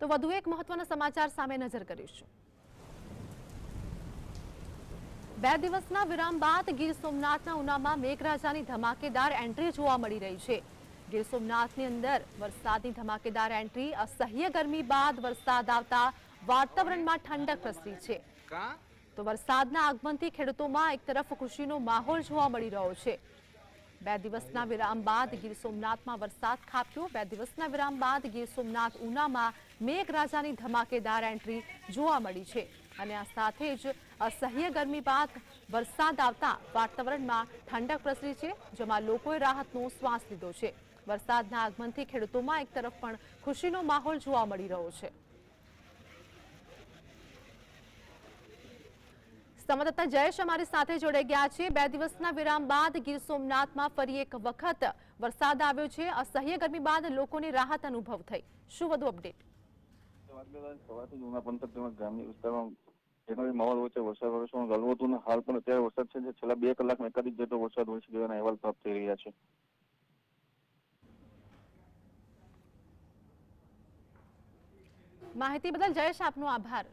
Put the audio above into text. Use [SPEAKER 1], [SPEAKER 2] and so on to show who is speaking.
[SPEAKER 1] તો વધુ એક મહત્વના સમાચાર સામે નજર કરીશું. બે દિવસના વિરામ બાદ ગીર સોમનાથના ઉનામાં મેઘરાજાની ધમાકેદાર એન્ટ્રી જોવા મળી રહી છે. ગીર સોમનાથની અંદર વરસાદની ધમાકેદાર એન્ટ્રી અસહ્ય ગરમી બાદ વરસાદ આવતા વાતાવરણમાં ઠંડક પ્રસરી છે. તો વરસાદના આગમનથી ખેડૂતોમાં એક તરફ ખુશીનો માહોલ જોવા મળી રહ્યો છે. બે દિવસના વિરામ બાદ ગીર સોમનાથમાં વરસાદ ખાબક્યો બે દિવસના વિરામ બાદ ગીર સોમનાથ ઉનામાં મેઘરાજાની ધમાકેદાર એન્ટ્રી જોવા મળી છે. અને આ સાથે જ અસહ્ય ગરમી બાદ વરસાદ આવતા વાતાવરણમાં ઠંડક પ્રસરી છે, જેમાં લોકોએ રાહતનો શ્વાસ લીધો છે. વરસાદના આગમનથી ખેડૂતોમાં એક તરફ પણ ખુશીનો માહોલ જોવા મળી રહ્યો છે. સંવાદદાતા જયેશ અમારી સાથે જોડાઈ ગયા છે બે દિવસના વિરામ બાદ ગીર સોમનાથમાં ફરી એક વખત વરસાદ આવ્યો છે અસહ્ય ગરમી બાદ લોકોને રાહત અનુભવ થઈ શું વધુ અપડેટ
[SPEAKER 2] વાત કરીએ તો સવારથી જૂના પંથક તેમજ ગ્રામ્ય વિસ્તારમાં જેનો માહોલ વચ્ચે વરસાદ વરસવાનું ચાલુ હતું અને હાલ પણ અત્યારે વરસાદ છે જે છેલ્લા બે કલાકમાં એકાધિક જેટલો વરસાદ વરસી ગયાના અહેવાલ પ્રાપ્ત થઈ રહ્યા છે
[SPEAKER 1] માહિતી બદલ જયેશ આપનો આભાર